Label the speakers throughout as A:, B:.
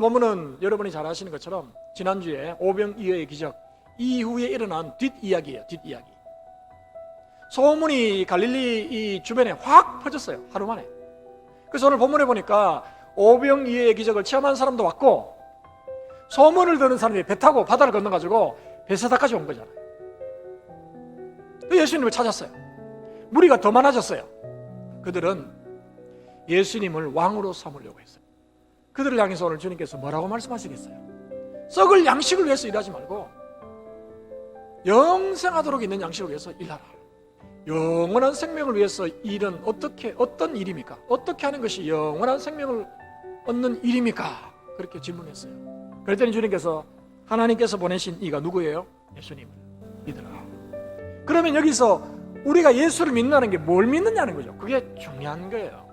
A: 본문은 여러분이 잘 아시는 것처럼 지난주에 오병이어의 기적 이후에 일어난 뒷이야기예요. 뒷이야기. 소문이 갈릴리 이 주변에 확 퍼졌어요. 하루 만에. 그래서 오늘 본문에 보니까 오병이어의 기적을 체험한 사람도 왔고 소문을 듣는 사람이 배 타고 바다를 건너가지고 베세다까지 온 거잖아요. 그 예수님을 찾았어요. 무리가 더 많아졌어요. 그들은 예수님을 왕으로 삼으려고 했어요. 그들을 향해서 오늘 주님께서 뭐라고 말씀하시겠어요? 썩을 양식을 위해서 일하지 말고 영생하도록 있는 양식을 위해서 일하라. 영원한 생명을 위해서 일은 어떻게 어떤 일입니까? 어떻게 하는 것이 영원한 생명을 얻는 일입니까? 그렇게 질문했어요. 그랬더니 주님께서 하나님께서 보내신 이가 누구예요? 예수님을 믿으라. 그러면 여기서 우리가 예수를 믿는다는 게 뭘 믿느냐는 거죠. 그게 중요한 거예요.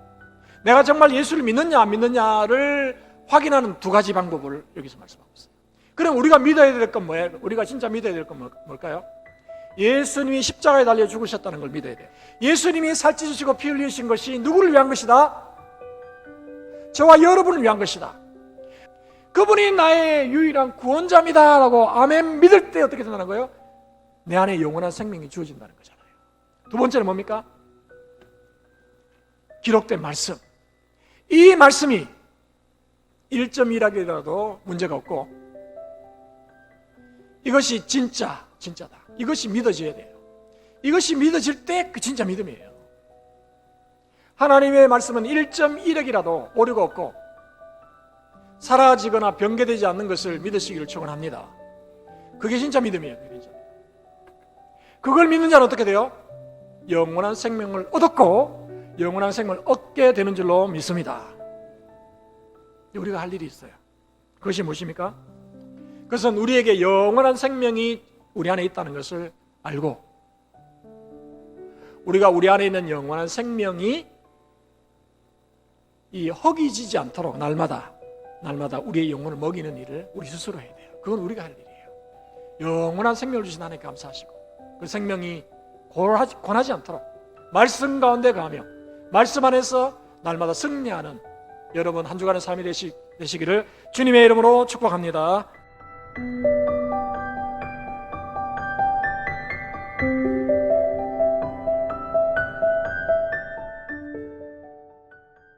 A: 내가 정말 예수를 믿느냐 안 믿느냐를 확인하는 두 가지 방법을 여기서 말씀하고 있어요. 그럼 우리가 믿어야 될 건 뭐예요? 우리가 진짜 믿어야 될 건 뭘까요? 예수님이 십자가에 달려 죽으셨다는 걸 믿어야 돼요. 예수님이 살찌주시고 피 흘리신 것이 누구를 위한 것이다? 저와 여러분을 위한 것이다. 그분이 나의 유일한 구원자입니다라고 아멘 믿을 때 어떻게 된다는 거예요? 내 안에 영원한 생명이 주어진다는 거잖아요. 두 번째는 뭡니까? 기록된 말씀. 이 말씀이 1.1하기라도 문제가 없고 이것이 진짜, 진짜다. 이것이 믿어져야 돼요. 이것이 믿어질 때 그 진짜 믿음이에요. 하나님의 말씀은 1.1억이라도 오류가 없고 사라지거나 변개되지 않는 것을 믿으시기를 축원합니다. 그게 진짜 믿음이에요. 그걸 믿는 자는 어떻게 돼요? 영원한 생명을 얻었고 영원한 생명을 얻게 되는 줄로 믿습니다. 우리가 할 일이 있어요. 그것이 무엇입니까? 그것은 우리에게 영원한 생명이 우리 안에 있다는 것을 알고 우리가 우리 안에 있는 영원한 생명이 이 허기지지 않도록 날마다 날마다 우리의 영혼을 먹이는 일을 우리 스스로 해야 돼요. 그건 우리가 할 일이에요. 영원한 생명을 주신 하나님 감사하시고 그 생명이 고하지, 권하지 않도록 말씀 가운데 가며 말씀 안에서 날마다 승리하는 여러분 한 주간의 삶이 되시, 되시기를 주님의 이름으로 축복합니다.